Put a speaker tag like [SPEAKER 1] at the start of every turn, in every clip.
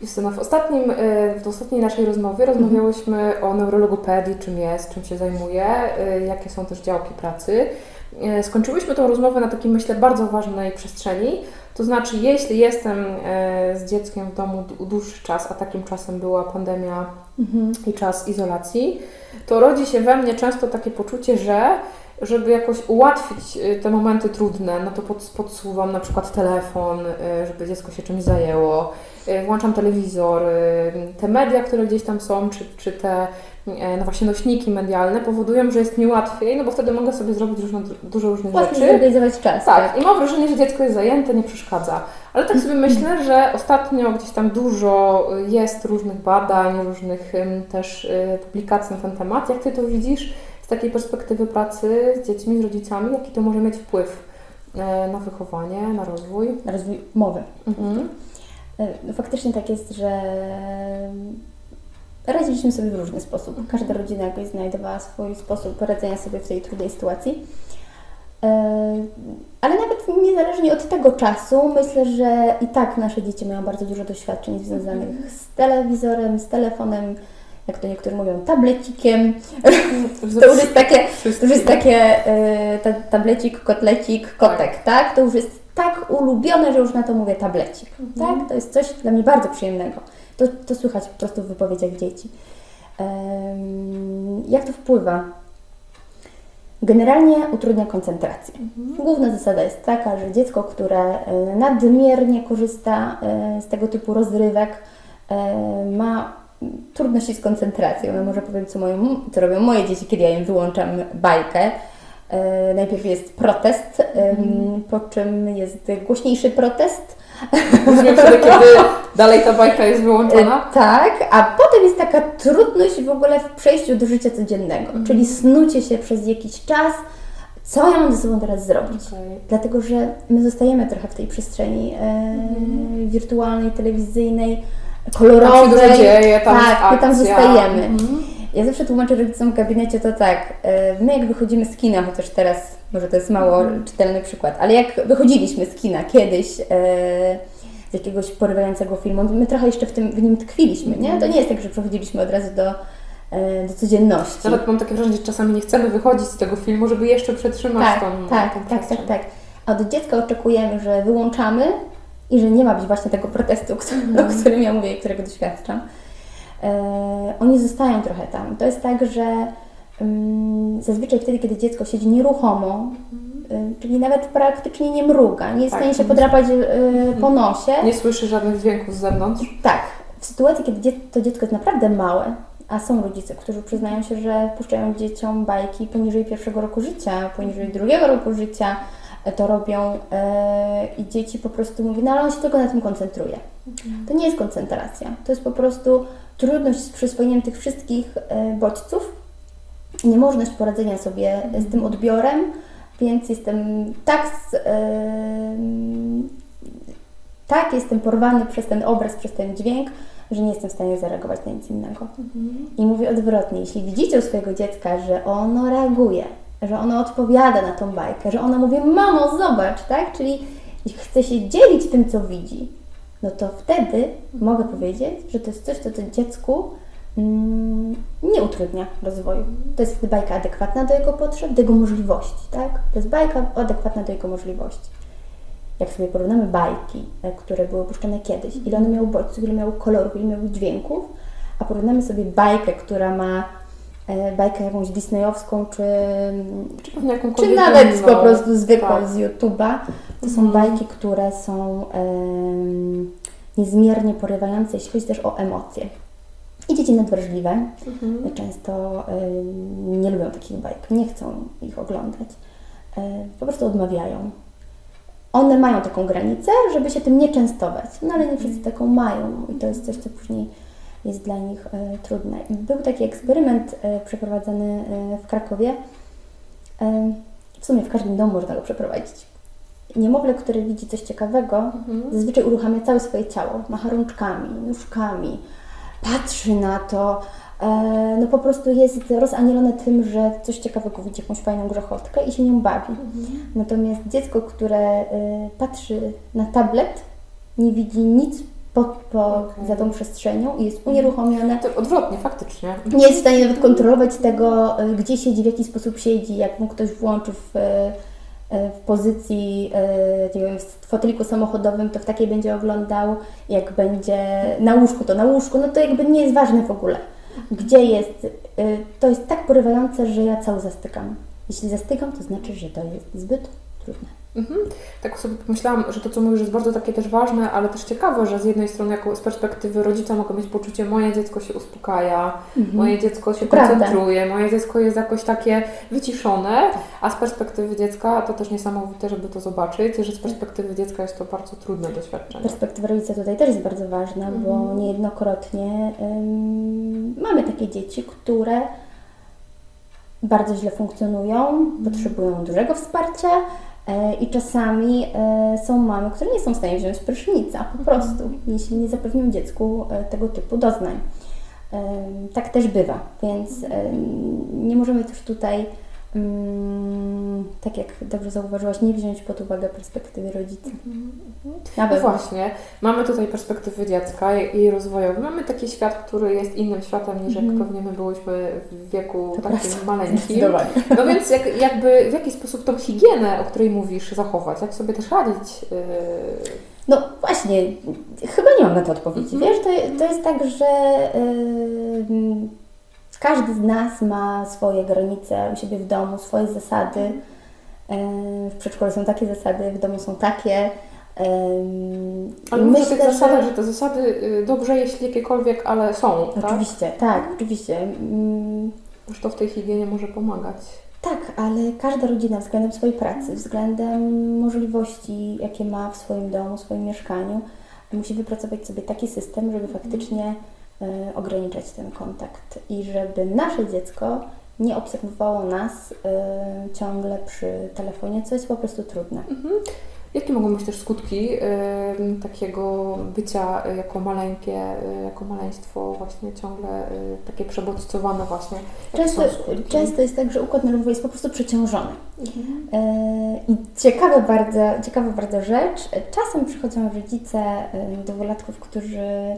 [SPEAKER 1] Justyna, w, ostatnim, y, w ostatniej naszej rozmowie rozmawiałyśmy o neurologopedii, czym jest, czym się zajmuje, y, jakie są też działki pracy. Y, Skończyłyśmy tą rozmowę na takiej, myślę, bardzo ważnej przestrzeni. To znaczy, jeśli jestem z dzieckiem w domu dłuższy czas, a takim czasem była pandemia
[SPEAKER 2] Mhm.
[SPEAKER 1] i czas izolacji, to rodzi się we mnie często takie poczucie, że żeby jakoś ułatwić y, te momenty trudne, no to pod, podsuwam na przykład telefon, y, żeby dziecko się czymś zajęło, y, włączam telewizor, te media, które gdzieś tam są, czy, czy te no właśnie nośniki medialne powodują, że jest mi łatwiej, no bo wtedy mogę sobie zrobić różne, dużo różnych
[SPEAKER 2] Łatwiej
[SPEAKER 1] rzeczy.
[SPEAKER 2] zorganizować czas.
[SPEAKER 1] Tak, i mam wrażenie, że dziecko jest zajęte, nie przeszkadza. Ale tak sobie myślę, że ostatnio gdzieś tam dużo jest różnych badań, różnych też publikacji na ten temat. Jak Ty to widzisz z takiej perspektywy pracy z dziećmi, z rodzicami? Jaki to może mieć wpływ y, na wychowanie, na rozwój?
[SPEAKER 2] Na rozwój mowy.
[SPEAKER 1] Mhm.
[SPEAKER 2] E, faktycznie tak jest, że radziliśmy sobie w różny sposób. Każda rodzina jakoś znajdowała swój sposób radzenia sobie w tej trudnej sytuacji. E, Ale nawet niezależnie od tego czasu, myślę, że i tak nasze dzieci mają bardzo dużo doświadczeń związanych z telewizorem, z telefonem, jak to niektórzy mówią, tablecikiem. To już jest takie, już jest takie e, ta, tablecik, kotlecik, kotek, tak. To już jest tak ulubione, że już na to mówię tablecik, tak? To jest coś dla mnie bardzo przyjemnego. To, to słychać po prostu w wypowiedziach dzieci. Jak to wpływa? Generalnie utrudnia koncentrację. Główna zasada jest taka, że dziecko, które e, nadmiernie korzysta e, z tego typu rozrywek, ma trudności z koncentracją. Ja może powiem, co, co robią moje dzieci, kiedy ja im wyłączam bajkę. E, Najpierw jest protest, em, po czym jest głośniejszy protest.
[SPEAKER 1] Później wtedy, kiedy dalej ta bajka jest wyłączona.
[SPEAKER 2] E, Tak, a potem jest taka trudność w ogóle w przejściu do życia codziennego, czyli snucie się przez jakiś czas, co ja mam ze sobą teraz zrobić.
[SPEAKER 1] Okej.
[SPEAKER 2] Dlatego, że my zostajemy trochę w tej przestrzeni e, wirtualnej, telewizyjnej,
[SPEAKER 1] Tam się
[SPEAKER 2] kolorowej.
[SPEAKER 1] dzieje, tam
[SPEAKER 2] tak, my tam zostajemy.
[SPEAKER 1] Mhm.
[SPEAKER 2] Ja zawsze tłumaczę rodzicom w gabinecie to tak, e, my jak wychodzimy z kina, chociaż teraz może to jest mało czytelny przykład, ale jak wychodziliśmy z kina kiedyś e, z jakiegoś porywającego filmu, my trochę jeszcze w, tym, w nim tkwiliśmy, nie? To nie jest tak, że przechodziliśmy od razu do, e, do codzienności.
[SPEAKER 1] Nawet mam takie wrażenie, że czasami nie chcemy wychodzić z tego filmu, żeby jeszcze przetrzymać
[SPEAKER 2] Tak,
[SPEAKER 1] tą,
[SPEAKER 2] tak, tak, tak,
[SPEAKER 1] przestrzeń.
[SPEAKER 2] tak. A od dziecka oczekujemy, że wyłączamy i że nie ma być właśnie tego protestu, który, o którym ja mówię i którego doświadczam. E, oni zostają trochę tam. To jest tak, że mm, zazwyczaj wtedy, kiedy dziecko siedzi nieruchomo, y, czyli nawet praktycznie nie mruga, nie jest w
[SPEAKER 1] Tak.
[SPEAKER 2] stanie się podrapać y, po nosie,
[SPEAKER 1] Nie słyszy żadnych dźwięków z zewnątrz.
[SPEAKER 2] tak, w sytuacji, kiedy to dziecko jest naprawdę małe, a są rodzice, którzy przyznają się, że wpuszczają dzieciom bajki poniżej pierwszego roku życia, poniżej drugiego roku życia, to robią e, i dzieci po prostu mówią, no ale on się tylko na tym koncentruje. To nie jest koncentracja, to jest po prostu trudność z przyswojeniem tych wszystkich e, bodźców, niemożność poradzenia sobie z tym odbiorem, więc jestem tak em, tak jestem porwany przez ten obraz, przez ten dźwięk, że nie jestem w stanie zareagować na nic innego. I mówię odwrotnie, jeśli widzicie u swojego dziecka, że ono reaguje, że ono odpowiada na tą bajkę, że ono mówi, mamo, zobacz, tak? Czyli chce się dzielić tym, co widzi, no to wtedy mogę powiedzieć, że to jest coś, co to dziecku mm, nie utrudnia rozwoju. To jest wtedy bajka adekwatna do jego potrzeb, do jego możliwości, tak? To jest bajka adekwatna do jego możliwości. Jak sobie porównamy bajki, e, które były puszczane kiedyś, ile one miały bodźców, ile miały kolorów, ile miały dźwięków, a porównamy sobie bajkę, która ma bajkę jakąś disneyowską, czy,
[SPEAKER 1] Czy jakąkolwiek
[SPEAKER 2] czy nawet
[SPEAKER 1] inną.
[SPEAKER 2] po prostu zwykłą
[SPEAKER 1] Tak.
[SPEAKER 2] z YouTube'a. To są
[SPEAKER 1] Mhm.
[SPEAKER 2] bajki, które są em, niezmiernie porywające, jeśli chodzi też o emocje. I dzieci nadwrażliwe
[SPEAKER 1] Mhm.
[SPEAKER 2] często em, nie lubią takich bajek, nie chcą ich oglądać. E, po prostu odmawiają. One mają taką granicę, żeby się tym nie częstować, no ale nie wszyscy taką mają i to jest coś, co później jest dla nich e, trudne. I Był taki eksperyment e, przeprowadzony e, w Krakowie. W sumie w każdym domu można go przeprowadzić. Niemowlę, które widzi coś ciekawego,
[SPEAKER 1] Mhm.
[SPEAKER 2] zazwyczaj uruchamia całe swoje ciało, macha rączkami, nóżkami, patrzy na to, no po prostu jest rozanielone tym, że coś ciekawego widzi, jakąś fajną grzechotkę i się nią bawi. Natomiast dziecko, które patrzy na tablet, nie widzi nic po, po, za tą przestrzenią i jest unieruchomione.
[SPEAKER 1] To odwrotnie, faktycznie.
[SPEAKER 2] Nie jest w stanie nawet kontrolować tego, y, gdzie siedzi, w jaki sposób siedzi. Jak mu ktoś włączy w, y, w pozycji, y, nie wiem, w foteliku samochodowym, to w takiej będzie oglądał. Jak będzie na łóżku, to na łóżku. No to jakby nie jest ważne w ogóle. Gdzie jest, y, to jest tak porywające, że ja cały zastykam. Jeśli zastykam, to znaczy, że to jest zbyt trudne.
[SPEAKER 1] Mhm. Tak sobie pomyślałam, że to, co mówisz, jest bardzo takie też ważne, ale też ciekawe, że z jednej strony, jako z perspektywy rodzica, mogę mieć poczucie, moje dziecko się uspokaja, moje dziecko się
[SPEAKER 2] Prawda.
[SPEAKER 1] koncentruje, moje dziecko jest jakoś takie wyciszone, a z perspektywy dziecka to też niesamowite, żeby to zobaczyć, że z perspektywy dziecka jest to bardzo trudne doświadczenie.
[SPEAKER 2] Perspektywa rodzica tutaj też jest bardzo ważna, bo niejednokrotnie ym, mamy takie dzieci, które bardzo źle funkcjonują, potrzebują dużego wsparcia i czasami e, są mamy, które nie są w stanie wziąć prysznica po prostu, jeśli nie zapewnią dziecku e, tego typu doznań. Tak też bywa, więc nie możemy też tutaj, ym, tak jak dobrze zauważyłaś, nie wziąć pod uwagę perspektywy rodzica. Na
[SPEAKER 1] No właśnie, mamy tutaj perspektywy dziecka i jej rozwojowe. Mamy taki świat, który jest innym światem niż jak pewnie my byłyśmy w wieku
[SPEAKER 2] Mhm. To
[SPEAKER 1] takim
[SPEAKER 2] prawda.
[SPEAKER 1] maleńkim. No więc jak, jakby w jaki sposób tą higienę, o której mówisz, zachować? Jak sobie też radzić? Yy,
[SPEAKER 2] No właśnie, chyba nie mam na to odpowiedzi.
[SPEAKER 1] Mhm.
[SPEAKER 2] Wiesz, to, to jest tak, że ym, każdy z nas ma swoje granice u siebie w domu, swoje zasady. Ym, w przedszkolu są takie zasady, w domu są takie.
[SPEAKER 1] Ale
[SPEAKER 2] myślę,
[SPEAKER 1] tych zasadach,
[SPEAKER 2] że-
[SPEAKER 1] że te zasady y, dobrze, jeśli jakiekolwiek, ale są, tak?
[SPEAKER 2] Oczywiście, tak, oczywiście. Ym,
[SPEAKER 1] Że to w tej higienie może pomagać.
[SPEAKER 2] Tak, ale każda rodzina względem swojej pracy, względem możliwości, jakie ma w swoim domu, w swoim mieszkaniu, musi wypracować sobie taki system, żeby faktycznie e, ograniczać ten kontakt i żeby nasze dziecko nie obserwowało nas e, ciągle przy telefonie, co jest po prostu trudne.
[SPEAKER 1] Jakie mogą być też skutki y, takiego bycia y, jako maleńkie, y, jako maleństwo właśnie ciągle y, takie przebodźcowane właśnie?
[SPEAKER 2] Często, często jest tak, że układ nerwowy jest po prostu przeciążony. E, I ciekawa bardzo, ciekawa bardzo rzecz, czasem przychodzą rodzice e, dowolatków, którzy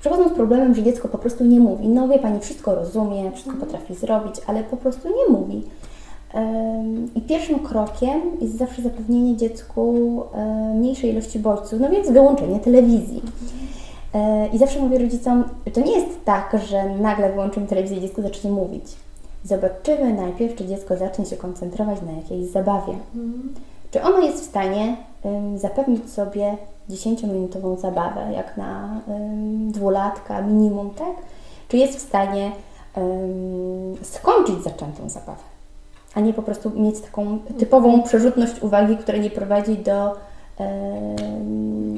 [SPEAKER 2] przychodzą z problemem, że dziecko po prostu nie mówi. No wie Pani, wszystko rozumie, wszystko potrafi zrobić, ale po prostu nie mówi. I pierwszym krokiem jest zawsze zapewnienie dziecku e, mniejszej ilości bodźców, no więc wyłączenie telewizji. E, I zawsze mówię rodzicom, to nie jest tak, że nagle wyłączymy telewizję i dziecko zacznie mówić. Zobaczymy najpierw, czy dziecko zacznie się koncentrować na jakiejś zabawie. Czy ono jest w stanie zapewnić sobie 10-minutową zabawę, jak na dwulatka minimum, tak? Czy jest w stanie skończyć zaczętą zabawę, a nie po prostu mieć taką typową przerzutność uwagi, która nie prowadzi do,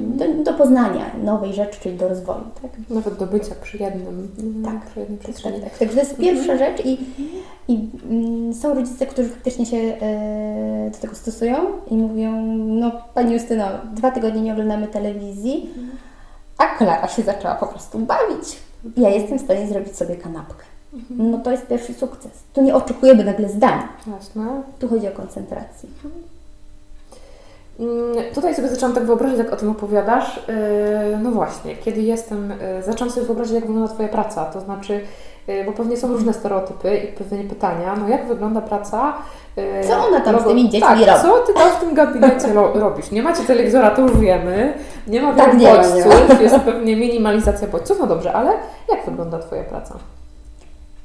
[SPEAKER 2] do, do poznania nowej rzeczy, czyli do rozwoju, tak?
[SPEAKER 1] Nawet do bycia przy jednym,
[SPEAKER 2] Tak.
[SPEAKER 1] przy jednej
[SPEAKER 2] Tak, tak,
[SPEAKER 1] przestrzeni.
[SPEAKER 2] tak. Także to jest pierwsza rzecz i, i mm, są rodzice, którzy faktycznie się e, do tego stosują i mówią, no Pani Justyno, dwa tygodnie nie oglądamy telewizji, a Klara się zaczęła po prostu bawić. Ja jestem w stanie zrobić sobie kanapkę. No to jest pierwszy sukces. Tu nie oczekujemy nagle zdań.
[SPEAKER 1] Jasne.
[SPEAKER 2] Tu chodzi o koncentrację.
[SPEAKER 1] Mm, Tutaj sobie zaczęłam tak wyobrazić, jak o tym opowiadasz. Yy, No właśnie, kiedy jestem, yy, zaczęłam sobie wyobrazić, jak wygląda Twoja praca. To znaczy, bo pewnie są różne stereotypy i pewnie pytania, no jak wygląda praca. yy,
[SPEAKER 2] Co ona tam z
[SPEAKER 1] logo-
[SPEAKER 2] tymi dziećmi
[SPEAKER 1] tak,
[SPEAKER 2] robi?
[SPEAKER 1] Co ty tam w tym gabinecie ro- robisz? Nie macie telewizora, to już wiemy. Nie ma
[SPEAKER 2] Tak,
[SPEAKER 1] wielu
[SPEAKER 2] nie
[SPEAKER 1] bodźców, jest pewnie minimalizacja bodźców. No dobrze, ale jak wygląda Twoja praca?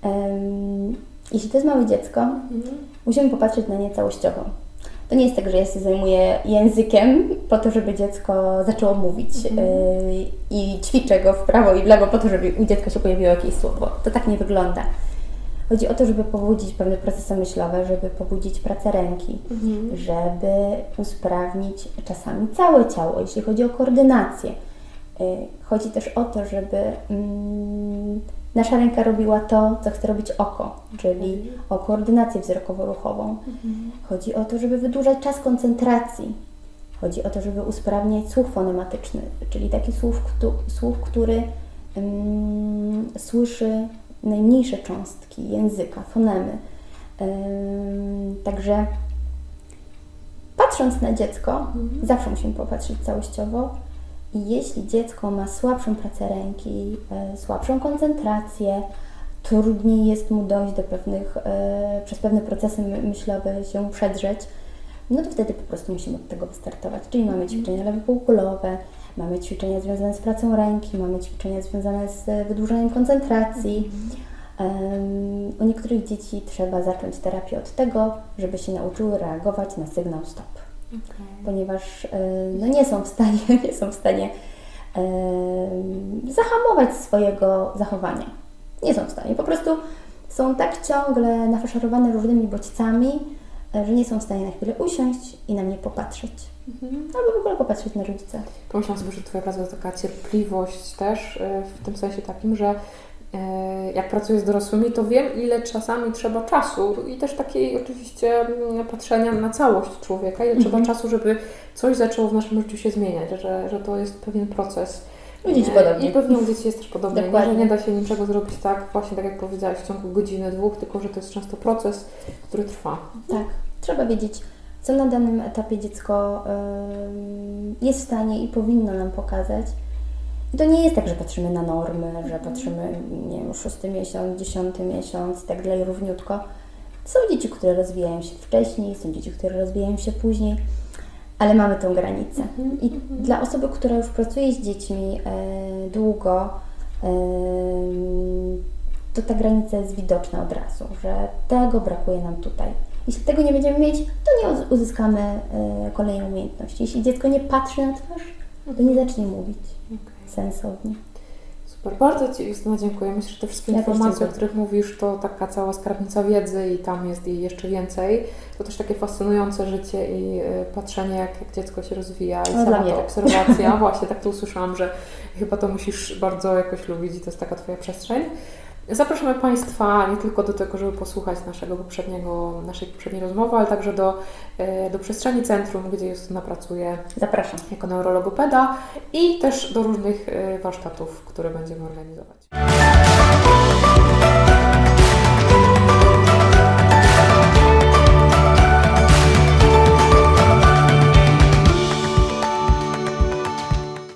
[SPEAKER 2] Em, jeśli to jest małe dziecko, musimy popatrzeć na nie całościowo. To nie jest tak, że ja się zajmuję językiem po to, żeby dziecko zaczęło mówić yy, i ćwiczę go w prawo i w lewo po to, żeby u dziecka się pojawiło jakieś słowo. To tak nie wygląda. Chodzi o to, żeby pobudzić pewne procesy myślowe, żeby pobudzić pracę ręki, żeby usprawnić czasami całe ciało, jeśli chodzi o koordynację. Y, Chodzi też o to, żeby mm, nasza ręka robiła to, co chce robić oko, czyli o koordynację wzrokowo-ruchową. Chodzi o to, żeby wydłużać czas koncentracji. Chodzi o to, żeby usprawniać słuch fonematyczny, czyli taki słuch, któ- słuch który słyszy najmniejsze cząstki języka, fonemy. Także patrząc na dziecko, zawsze musimy popatrzeć całościowo I jeśli dziecko ma słabszą pracę ręki, e, słabszą koncentrację, trudniej jest mu dojść do pewnych, e, przez pewne procesy my- myślowe się przedrzeć, no to wtedy po prostu musimy od tego wystartować. Czyli mamy ćwiczenia lewe półkulowe, mamy ćwiczenia związane z pracą ręki, mamy ćwiczenia związane z wydłużeniem koncentracji. Em, U niektórych dzieci trzeba zacząć terapię od tego, żeby się nauczyły reagować na sygnał stop ponieważ e, no, nie są w stanie, nie są w stanie em, zahamować swojego zachowania. Nie są w stanie. Po prostu są tak ciągle nafaszerowane różnymi bodźcami, e, że nie są w stanie na chwilę usiąść i na mnie popatrzeć. Albo w ogóle popatrzeć na rodzica.
[SPEAKER 1] Pomyślałam sobie, że Twoja praca to taka cierpliwość też, w tym sensie takim, że jak pracuję z dorosłymi, to wiem, ile czasami trzeba czasu i też takiej oczywiście mm, patrzenia na całość człowieka, ile trzeba
[SPEAKER 2] Mhm.
[SPEAKER 1] czasu, żeby coś zaczęło w naszym życiu się zmieniać, że, że to jest pewien proces.
[SPEAKER 2] U dzieci
[SPEAKER 1] Y,
[SPEAKER 2] podobnie.
[SPEAKER 1] I pewnie u dzieci jest też podobnie, nie, że nie da się niczego zrobić tak, właśnie tak jak powiedziałaś, w ciągu godziny, dwóch, tylko że to jest często proces, który trwa.
[SPEAKER 2] Tak, trzeba wiedzieć, co na danym etapie dziecko jest w stanie i powinno nam pokazać. I to nie jest tak, że patrzymy na normy, że patrzymy, nie wiem, szósty miesiąc, dziesiąty miesiąc i tak dalej równiutko. Są dzieci, które rozwijają się wcześniej, są dzieci, które rozwijają się później, ale mamy tą granicę. I dla osoby, która już pracuje z dziećmi e, długo, em, to ta granica jest widoczna od razu, że tego brakuje nam tutaj. Jeśli tego nie będziemy mieć, to nie uz- uzyskamy e, kolejnej umiejętności. Jeśli dziecko nie patrzy na twarz, to nie zacznie mówić sensownie.
[SPEAKER 1] Super, bardzo Ci Justyna dziękuję. Myślę, że te wszystkie
[SPEAKER 2] Ja
[SPEAKER 1] informacje, o których mówisz, to taka cała skarbnica wiedzy i tam jest jej jeszcze więcej. To też takie fascynujące życie i y, patrzenie, jak, jak dziecko się rozwija i
[SPEAKER 2] No,
[SPEAKER 1] sama ta
[SPEAKER 2] tak.
[SPEAKER 1] obserwacja. Właśnie tak to usłyszałam, że chyba to musisz bardzo jakoś lubić i to jest taka Twoja przestrzeń. Zapraszamy Państwa nie tylko do tego, żeby posłuchać naszego poprzedniego, naszej poprzedniej rozmowy, ale także do, y, do przestrzeni centrum, gdzie Justyna pracuje
[SPEAKER 2] Zapraszam.
[SPEAKER 1] jako neurologopeda i też do różnych y, warsztatów, które będziemy organizować.